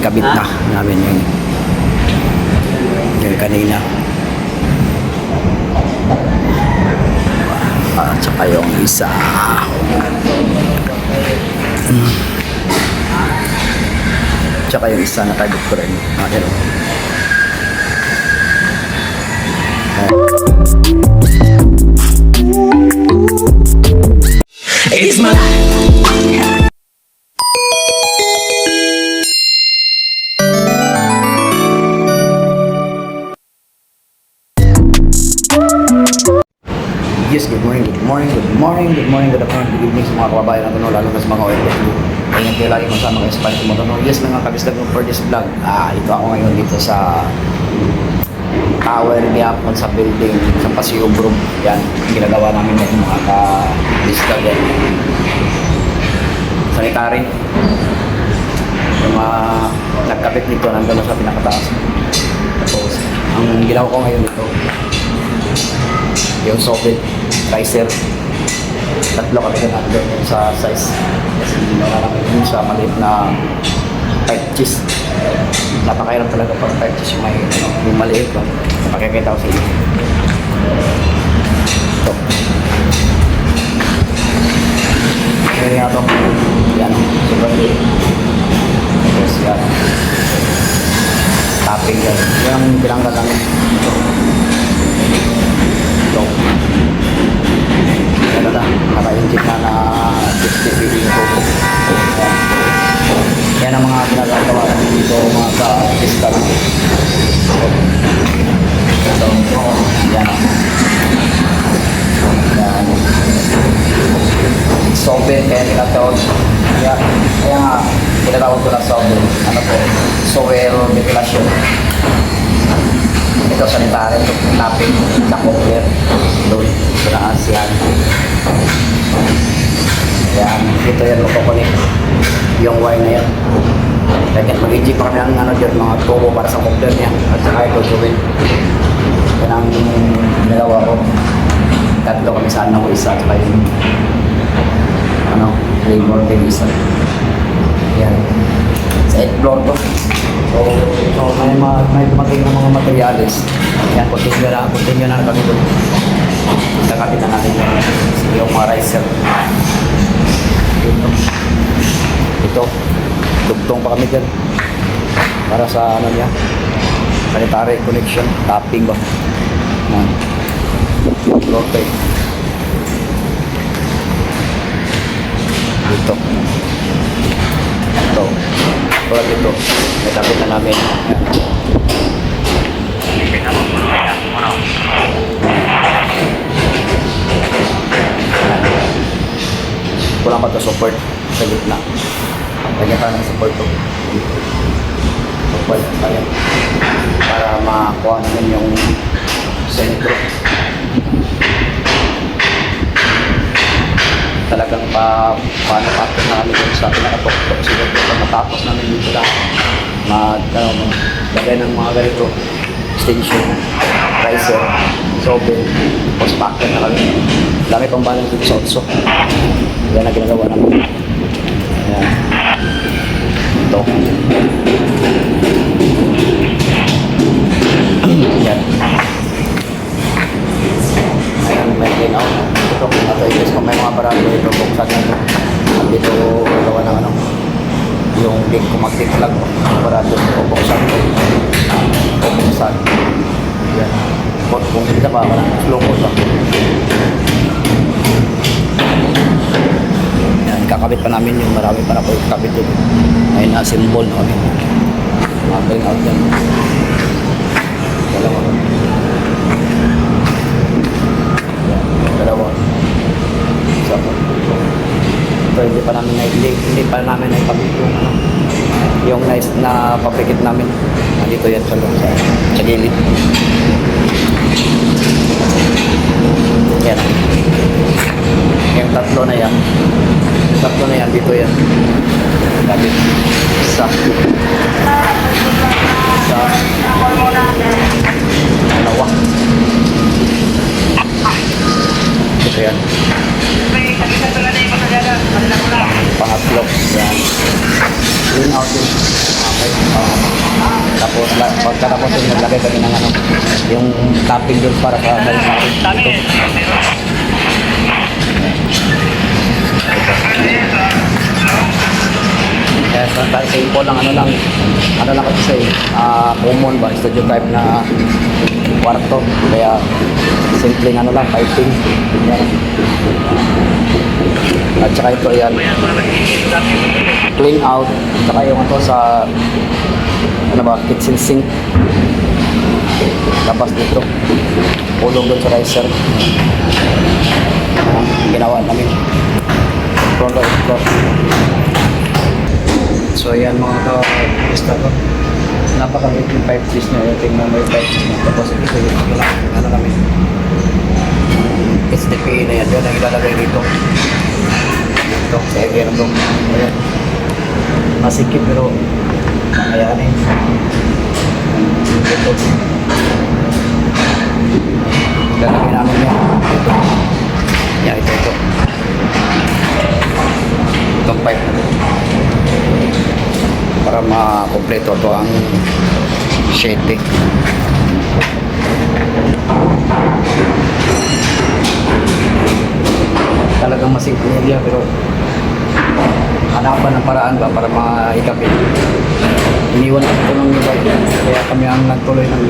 naikabit na namin yung yung kanina. At saka yung isa. Tsaka yung isa na tayo ko rin. Ah, yan. Yes, good morning, good morning, good morning, good morning, good afternoon, good evening sa mga kababayan natin, lalo na sa mga OFW. Ingat kayo lagi kasama kayo sa Spanish Motor. Yes, mga kabisdag mo for this vlog. Ah, ito ako ngayon dito sa tower ni Apon sa building sa Paseo Group. Yan, ginagawa namin ng mga kabisdag yan. Sanitary. Yung mga nagkapit nito, nandun na sa pinakataas. Tapos, ang ginawa ko ngayon dito, yung socket riser tatlo kami yung sa size. Kasi marami yun sa maliit na pipe cheese napakahirap talaga pag pipe cheese yung may ano, yung maliit no? napakikita ko sa inyo. Ito. Kaya nga ito yan sobrang liit. Tapos yan. Tapping yan. Ang pinanggal namin ito. Ano na, naka-engine na na 60 PE na turbo. Ayan. Yan ang mga ginagawa dito mga ka-pista na. So, yan. Yan. Soben, kaya tinatawag. Kaya, kaya nga, tinatawag ko na soben. Ano po? Soil ventilation ito sanitary ito tapping na cover. Doon sa taas yan. Yan ito yan makukunik yung wire na yan. Lagyan, mag-eject pa kami ano dyan, mga tubo para sa cover niya. At saka ito gawin yan ang nagawa ko. Tatlo kami sa anak ko isa at saka ano, labor din isa. Yan. sa 8 floor to So, so may, ma may dumating ng mga materials. Yan, continue na, continue na kami doon. Kakapit na natin yung, yung mga riser. Ito. Dugtong pa kami dyan. Para sa ano niya. Sanitary connection. Tapping ba? Yan. Rotate. Dito. Ito. Tulad ito. May tapit na namin. Kulang pa ito support sa gitna. Lagyan tayo ng support to. Support tayo. Para makakuha namin yung sentro. Talagang pa paano pa namin dun sa pinakatok siguro kung matapos namin dito lang mag ano, lagay ng mga ganito station riser sobe tapos packer na kami. Dami pang balang dito sa otso. Yan ang ginagawa namin. Yan ito Kung, hindi na pa, slow mo lang. Yan, kakabit pa namin yung marami pa na po kakabit yun. Ayun na, symbol na kami. Clean out yan. Dalawa. dalawa so ito hindi pa namin na hindi, hindi pa namin naipabit yung ano yung nice na papikit namin nandito yan sa loob sa, sa gilid yan. Yung tatlo na yan. Tatlo na yan dito yan. Kapit isa isa dalawa. Ito yan. Pangatlo. Yan. Yun out yun pagkatapos yung naglagay kami ng ano, yung topping doon para sa calamari. Ito. Kaya sa sa simple lang, ano lang, ano lang kasi sa'yo, ah, common ba, studio type na kwarto. Kaya simple ano lang, piping. Yan. At saka ito yan, clean out. Saka yung ito sa, ano ba, kitchen sink. Tapos dito, ulong doon sa riser. Ginawa namin. Front door, floor. So yan mga ka-pista ko. Napakaliit yung pipe piece niya. Tingnan mo yung pipe piece niya. Tapos ito yung ano, ano kami. SDP na yan. Yan ang ilalagay dito. Dito. Area na ito. Ayan. Masikip pero kakayanin. Dito. Lalagay namin yan. Dito. Yan, ito, ito. Itong pipe na ito para makompleto to ang 7 talagang masimple niya pero hanapan ng paraan ba para maikabit iniwan ko ito ng iba kaya kami ang nagtuloy ng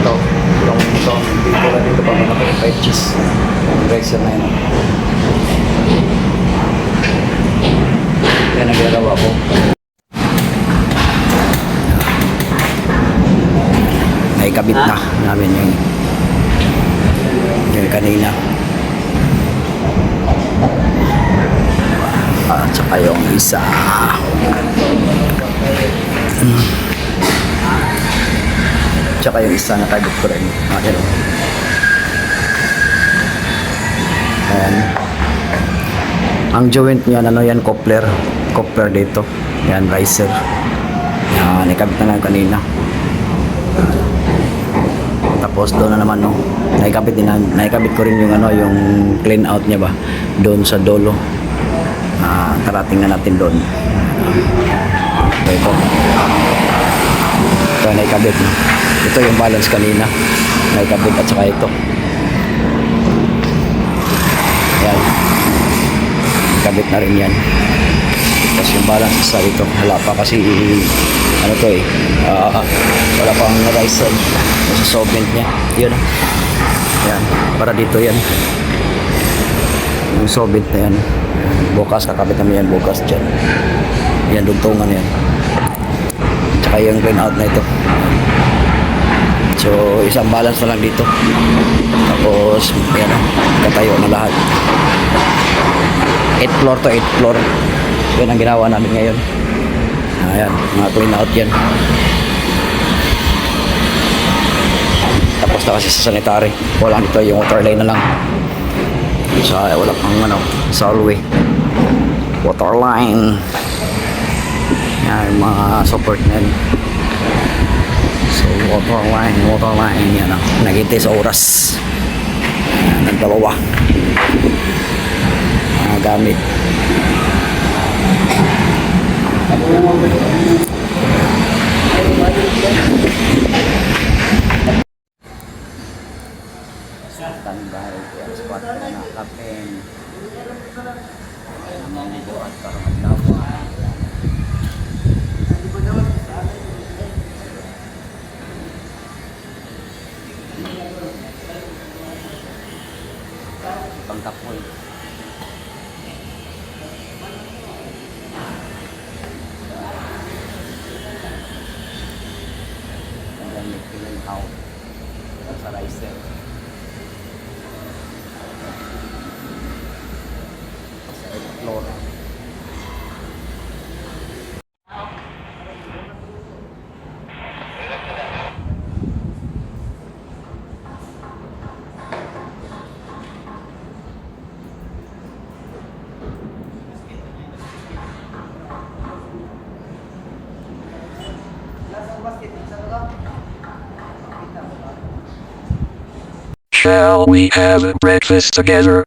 ito. Itong ito dito na dito pa malaki 5 cheese. Yung direction na yun. Yan ang ginagawa ko. Naikabit na namin yung yung kanina. Yung isa. Hmm. Tsaka yung isa na kabit ko rin. Ah, yan. Ayan. Ang joint niya, ano yan, coupler. Coupler dito. Yan, riser. Yan, ikabit na lang kanina. Tapos doon na naman, no, naikabit, din, na- naikabit ko rin yung, ano, yung clean out niya ba, doon sa dolo. Ah, tara, tingnan natin doon. So, ito. Ito, naikabit. Ito yung balance kanina. Naikabit at saka ito. Yan kabit na rin yan tapos yung balance sa ito wala pa kasi ano to eh ah, wala pang riser sa solvent niya yun yan para dito yan yung solvent na yan bukas kakabit namin yan bukas dyan yan dugtungan yan tsaka yung clean out na ito so isang balance na lang dito tapos yan katayo na lahat 8 floor to 8 floor. Yun ang ginawa namin ngayon. Ayan, mga clean out yan. Tapos na kasi sa sanitary. Wala dito yung water line na lang. So, wala pang ano, sa hallway. Water line. Yan, mga support na. So, water line, water line. Yan, oh. nagintay sa oras. Yan, ang dalawa mga gamit. Standby kaya spot kapin. Kaya naman buhat para magtawa. Pangkapoy. and Shall we have breakfast together?